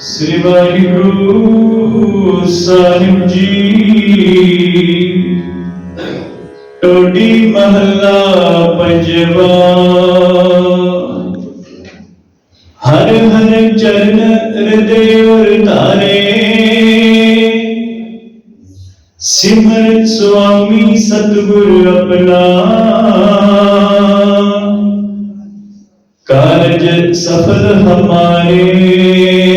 ਸ੍ਰੀ ਵਾਹਿਗੁਰੂ ਸਾਹਿਬ ਜੀ, ਟੋਡੀ ਮਹੱਲਾ ਪੰਜਵਾ। ਹਰ ਹਰ ਚਰਨ ਹਿਰਦੇ ਉਰ ਧਾਰੇ, ਸਿਮਰ ਸੁਆਮੀ ਸਤਿਗੁਰ ਆਪਣਾ। ਕਾਰਜ ਸਫਲ ਹਮਾਰੇ।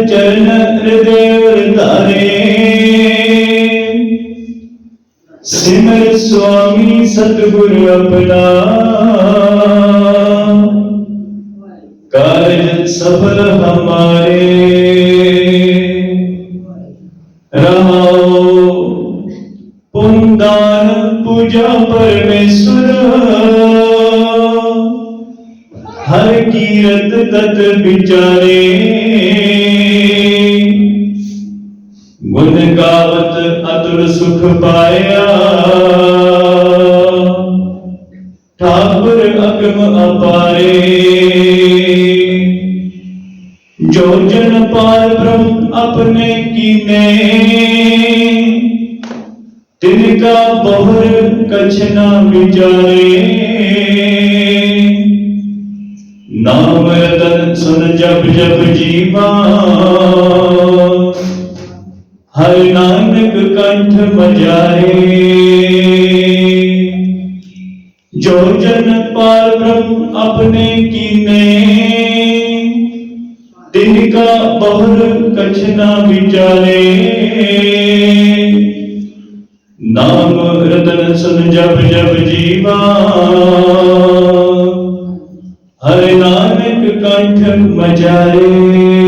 ਚਰਨ ਹਿਰਦੇ ਉਰ ਸਿਮਰ ਸੁਆਮੀ ਸਤਿਗੁਰ ਆਪਣਾ ਕਾਰਜ ਸਫਲ ਹਮਾਰੇ ਰਹਾਓ ਪੁੰਦਾਨ ਪੂਜਾ ਪਰਮੇਸ਼ਰ ਹਰ ਕੀਰਤ ਤਤ ਵਿਚਾਰੇ ਅਤੁਲ ਸੁਖ ਪਾਇਆ। ਠਾਕੁਰ ਅਗਮ ਅਪਾਰੇ ਜੋ ਜਨ ਪਾਰ ਬ੍ਰਹਮ ਆਪਣੇ ਕੀਨੇ ਤਿਨ ਕਾ ਬਹੁਰ ਕਛ ਨਾ ਵਿਚਾਰੇ। ਨਾਮ ਰਤਨ ਸੁਨ ਜਪ ਜਪ ਜੀਵਾ। ਹਰਿ ਨਾਨਕ ਕੰਠ ਮਜਾਏ ਜੋ ਜਨ ਪਾਰ ਬ੍ਰਹਮ ਆਪਣੇ ਕੀਨੇ ਤਿਨ ਕਾ ਬਹੁਰ ਕਛ ਨਾ ਨਾਮ ਰਤਨ ਸੁਨ ਜਪ ਜਪ ਜੀਵਾ। ਹਰਿ ਨਾਨਕ ਕੰਠ ਮਜਾਏ।